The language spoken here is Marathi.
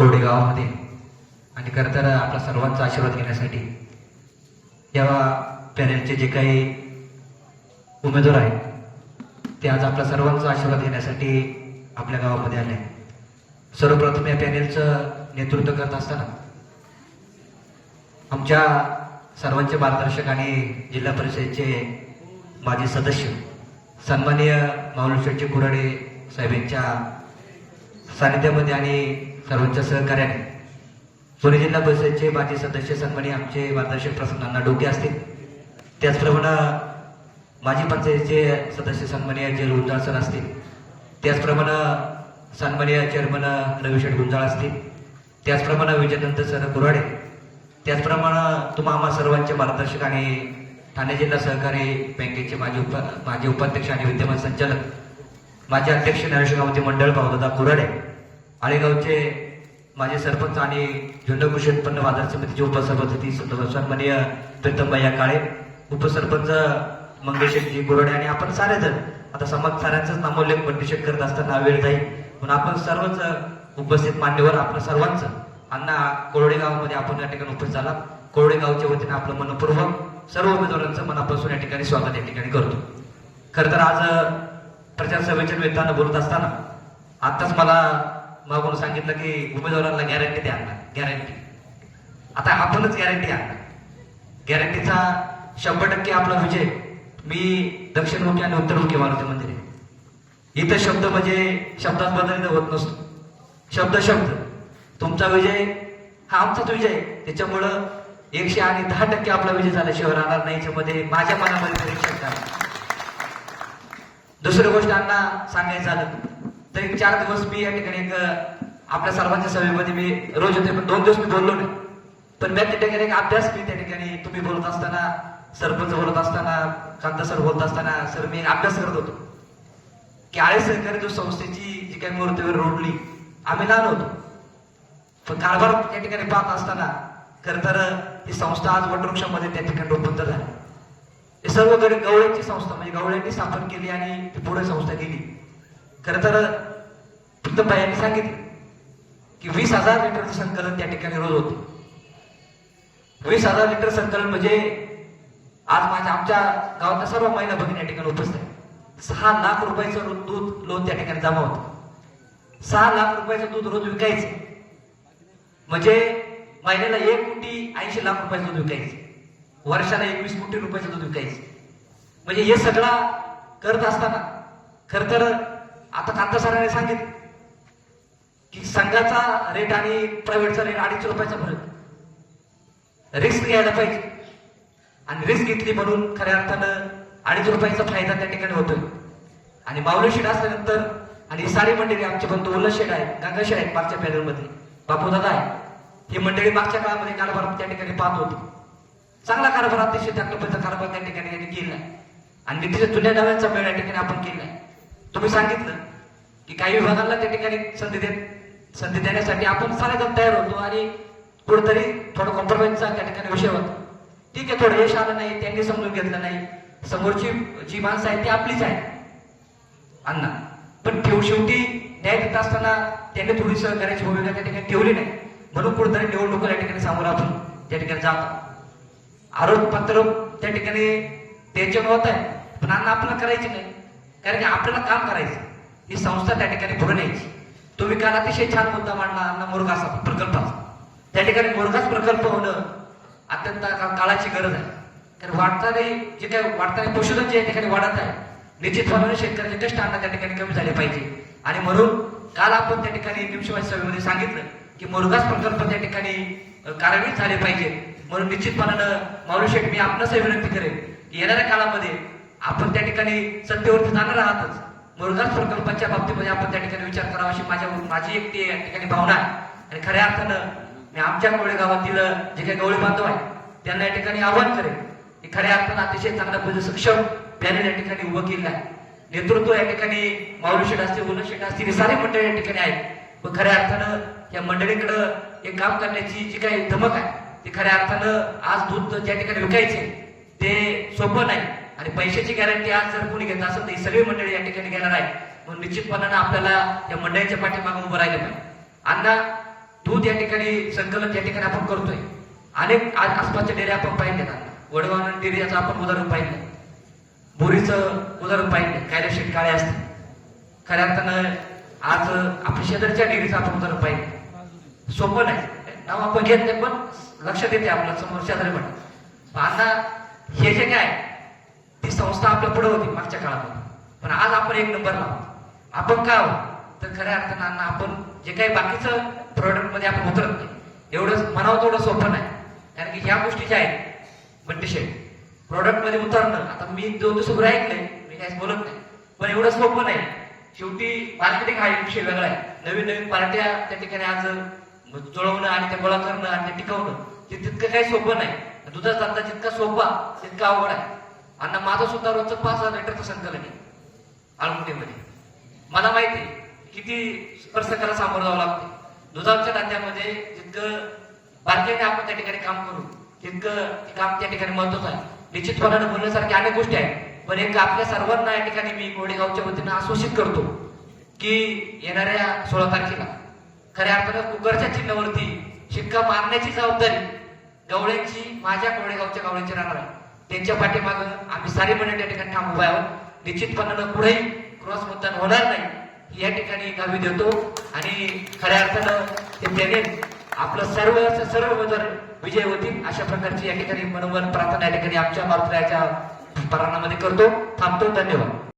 कोरडे गावामध्ये आणि खरं तर आपला सर्वांचा आशीर्वाद घेण्यासाठी या पॅनलचे जे काही उमेदवार आहेत ते आज आपला सर्वांचा आशीर्वाद घेण्यासाठी आपल्या गावामध्ये आले सर्वप्रथम या पॅनेलचं नेतृत्व करत असताना आमच्या सर्वांचे मार्गदर्शक आणि जिल्हा परिषदेचे माजी सदस्य सन्माननीय माऊलेश्वरजी कुराडे साहेब यांच्या सानिध्यामध्ये आणि सर्वांच्या सहकार्याने पुणे जिल्हा परिषदेचे माजी सदस्य सन्मानी आमचे मार्गदर्शक प्रसन्नांना डोके असतील त्याचप्रमाणे माजी पंचायतीचे सदस्य सन्माननीय जे गुंजाळ सर असतील त्याचप्रमाणे सन्माननीय चेअरमन रविशेठ गुंजाळ असतील त्याचप्रमाणे विजयनंद सर कुराडे त्याचप्रमाणे तुम्हा आम्हा सर्वांचे मार्गदर्शक आणि ठाणे जिल्हा सहकारी बँकेचे माजी उप माजी उपाध्यक्ष आणि विद्यमान संचालक. माझे अध्यक्ष नरेश गावते मंडळ पावदा कुराडे आळेगावचे माझे सरपंच आणि झेंडा उत्पन्न बाजार समितीचे उपसभापती सन्माननीय प्रीतमबाई काळे उपसरपंच मंगेशजी कुराडे आणि आपण सारेजण. आता समाज साऱ्यांचंच नामोल्लेख बंदिशेट करत असताना वेळ जाईल. म्हणून आपण सर्वच उपस्थित मान्यवर आपलं सर्वांचं. अण्णा कोरडेगावमध्ये आपण या ठिकाणी उपस्थित झाला कोरडेगावच्या वतीने आपलं मनपूर्वक सर्व उमेदवारांचं मनापासून या ठिकाणी स्वागत या ठिकाणी करतो. खर तर आज प्रचार सभेच्या निमित्तानं बोलत असताना आताच मला मागून सांगितलं की उमेदवारांना गॅरंटी द्या गॅरंटी आता आपणच गॅरंटी आणणार. गॅरंटीचा शंभर टक्के आपला विजय मी दक्षिणमुखी आणि उत्तरमुखी मारुती मंदिर. आहे इथं शब्द म्हणजे शब्दात बदल होत नसतो. शब्द शब्द. तुमचा विजय हा आमचाच विजय. त्याच्यामुळं एकशे आणि दहा टक्के आपला विजय झाल्याशिवाय राहणार नाही याच्यामध्ये माझ्या मनामध्ये तरी दुसरी गोष्ट अण्णा सांगायचं झालं. तर एक चार दिवस मी या ठिकाणी एक आपल्या सर्वांच्या सभेमध्ये मी रोज होते पण दोन दिवस मी बोललो नाही. पण मी त्या ठिकाणी एक अभ्यास मी त्या ठिकाणी तुम्ही बोलत असताना सरपंच बोलत असताना कांता सर बोलत असताना सर मी एक अभ्यास करत होतो. की आळे सहकारी जो संस्थेची जी काही मूर्तीवर रोडली आम्ही लहान होतो. पण कारभार त्या ठिकाणी पाहत असताना खर तर ही संस्था आज वटवृक्षामध्ये त्या ठिकाणी रूपांतर झाली. हे सर्व गवळ्यांची संस्था म्हणजे गवळ्यांनी स्थापन केली आणि ती पुढे संस्था केली खर तर प्रीतमभाई यांनी सांगितलं की वीस हजार लिटरचं संकलन त्या ठिकाणी रोज होते. वीस हजार लिटर संकलन म्हणजे आज माझ्या आमच्या गावातल्या सर्व महिला भगिनी या ठिकाणी उपस्थित आहे सहा लाख रुपयाचं दूध लोन त्या ठिकाणी जमा होत सहा लाख रुपयाचं दूध रोज विकायचं. म्हणजे महिन्याला एक कोटी ऐंशी लाख रुपयाचं दूध विकायचं. वर्षाला एकवीस कोटी रुपयाचं दूध विकायचं. म्हणजे हे सगळा करत असताना खर तर आता कांता सरांनी सांगितलं की संघाचा रेट आणि प्रायव्हेटचा रेट अडीच रुपयाचा फरक. रिस्क घ्यायला पाहिजे. आणि रिस्क घेतली म्हणून खऱ्या अर्थानं अडीच रुपयाचा फायदा त्या ठिकाणी होतोय. आणि माऊली शेड असल्यानंतर आणि ही सारी मंडळी आमचे बंधू उल्हास शेड आहे गंगा शेड आहे मागच्या पॅनलमध्ये बापू दादा आहे ही मंडळी मागच्या काळामध्ये कारभार त्या ठिकाणी पाहत होती. चांगला कारभार अतिशय त्या पद्धतीचा कारभार त्या ठिकाणी त्यांनी केला आणि तिथे जुन्या नव्यांचा मेळ या ठिकाणी आपण केलाय तुम्ही सांगितलं की काही विभागांना त्या ठिकाणी संधी देत संधी देण्यासाठी आपण सगळ्यात तयार होतो आणि कुठेतरी थोडं कॉम्प्रोमाइजचा त्या ठिकाणी विषय होता. ठीक आहे थोडं यश आलं नाही त्यांनी समजून घेतलं नाही. समोरची जी माणसं आहे ती आपलीच आहे अण्णा पण ठेव शेवटी न्याय देत असताना त्यांनी थोडी सहकार्याची भूमिका त्या ठिकाणी ठेवली नाही. म्हणून कुठेतरी निवडणूक या ठिकाणी समोर आपण त्या ठिकाणी जातो. आरोपपत्र त्या ठिकाणी त्यांच्या होत आहे पण अण्णा आपल्याला करायची नाही. कारण की आपल्याला काम करायचं ही संस्था त्या ठिकाणी पुढे न्यायची. तुम्ही काल अतिशय छान मुद्दा मांडला अण्णा मुरगासा प्रकल्पाचा त्या ठिकाणी मुरगास प्रकल्प होणं अत्यंत काळाची गरज आहे. कारण वाढताना जे काही वाढताना पशुधन जे या ठिकाणी वाढत आहे निश्चितपणाने शेतकऱ्याचे कष्ट अण्णा त्या ठिकाणी कमी झाले पाहिजे. आणि म्हणून काल आपण त्या ठिकाणी निमशिवाय सभेमध्ये सांगितलं की मुरगास प्रकल्प त्या ठिकाणी कार्यान्वित झाले पाहिजे. म्हणून निश्चितपणानं माऊली शेठ मी आपणासही विनंती करेन की येणाऱ्या काळामध्ये आपण त्या ठिकाणी सत्तेवरती जाणार आहातच. मुरगास प्रकल्पाच्या बाबतीमध्ये आपण त्या ठिकाणी विचार करावा अशी माझ्या माझी एक ती या ठिकाणी भावना आहे. आणि खऱ्या अर्थानं मी आमच्या कोळे गावातील जे काही गवळी बांधव आहे त्यांना या ठिकाणी आव्हान करेन की खऱ्या अर्थानं अतिशय चांगल्या पद्धती सक्षम त्याने या ठिकाणी उभं केलं आहे. नेतृत्व या ठिकाणी माऊली शेठ असतील उल्हास शेठ असतील हे सारे मंडळी या ठिकाणी आहेत. पण खऱ्या अर्थानं या मंडळीकडं एक काम करण्याची जी काही धमक आहे ती खऱ्या अर्थानं आज दूध ज्या ठिकाणी विकायचे ते सोपं नाही. आणि पैशाची गॅरंटी आज जर कोणी घेत असेल तर ही सगळी मंडळी या ठिकाणी घेणार आहे म्हणून निश्चितपणानं आपल्याला या मंडळीच्या पाठीमागे उभं राहिलं पाहिजे. अण्णा दूध या ठिकाणी संकलन या ठिकाणी आपण करतोय. अनेक आज आसपासचे डेरे आपण पाहिले ना वडवान डेअरीचं आपण उदाहरण पाहिलं. बोरीचं उदाहरण पाहिलं. कायदेशीर काळे असते खऱ्या अर्थानं आज आपल्या शेजारच्या डेअरीचं आपण उदाहरण पाहिलं. सोपं नाही. नाव आपण घेत नाही पण लक्षात येते आपलं समोर शेजारी पण. आता हे जे काय ती संस्था आपल्या पुढे होती मागच्या काळामध्ये. पण आज आपण एक नंबर लावतो. आपण काय आहोत? तर खऱ्या अर्थानं आपण जे काही बाकीचं प्रोडक्टमध्ये आपण उतरत नाही. एवढं म्हणावं तेवढं सोपं नाही. कारण की ह्या गोष्टी ज्या आहेत बंटिशे प्रोडक्टमध्ये उतरणं आता मी दोन दिवस उभं ऐकलंय मी काहीच बोलत नाही. पण एवढं सोपं नाही. शेवटी मार्केटिंग हा एक विषय वेगळा आहे. नवीन नवीन पार्ट्या त्या ठिकाणी आज जुळवणं आणि ते गोळा करणं आणि ते टिकवणं ते तितकं काही सोपं नाही. दुधाचा धंदा जितका सोपा तितका अवघड आहे. आणि माझं सुद्धा रोजचं पाच हजार लिटरचं संकलन आहे आळमुटीमध्ये मला माहिती आहे किती स्पर्शकाला सामोरं जावं लागते. दुधाच्या धंद्यामध्ये जितकं बारकाईने आपण त्या ठिकाणी काम करू तितकं ते काम त्या ठिकाणी महत्वाचं आहे. निश्चितपणाने बोलण्यासारख्या अनेक गोष्टी आहेत पण एक आपल्या सर्वांना या ठिकाणी मी कोडेगावच्या वतीनं आश्वासित करतो की येणाऱ्या सोळा तारखेला खऱ्या अर्थानं कुकरच्या चिन्हावरती शिक्का मारण्याची जबाबदारी गवळ्यांची माझ्या कोडेगावच्या गवळ्यांची राहणार आहे. त्यांच्या पाठीमागं आम्ही सारी मंडळी त्या ठिकाणी ठाम उभा आहोत. निश्चितपणानं पुढेही क्रॉस मतदान होणार नाही. या ठिकाणी गावी देतो. आणि खऱ्या अर्थानं ते त्याने आपलं सर्व सर्व उमेदवार विजय होतील अशा प्रकारची या ठिकाणी मनोमन प्रार्थना या ठिकाणी आमच्या मारुतीच्या प्राणामध्ये करतो. थांबतो. धन्यवाद.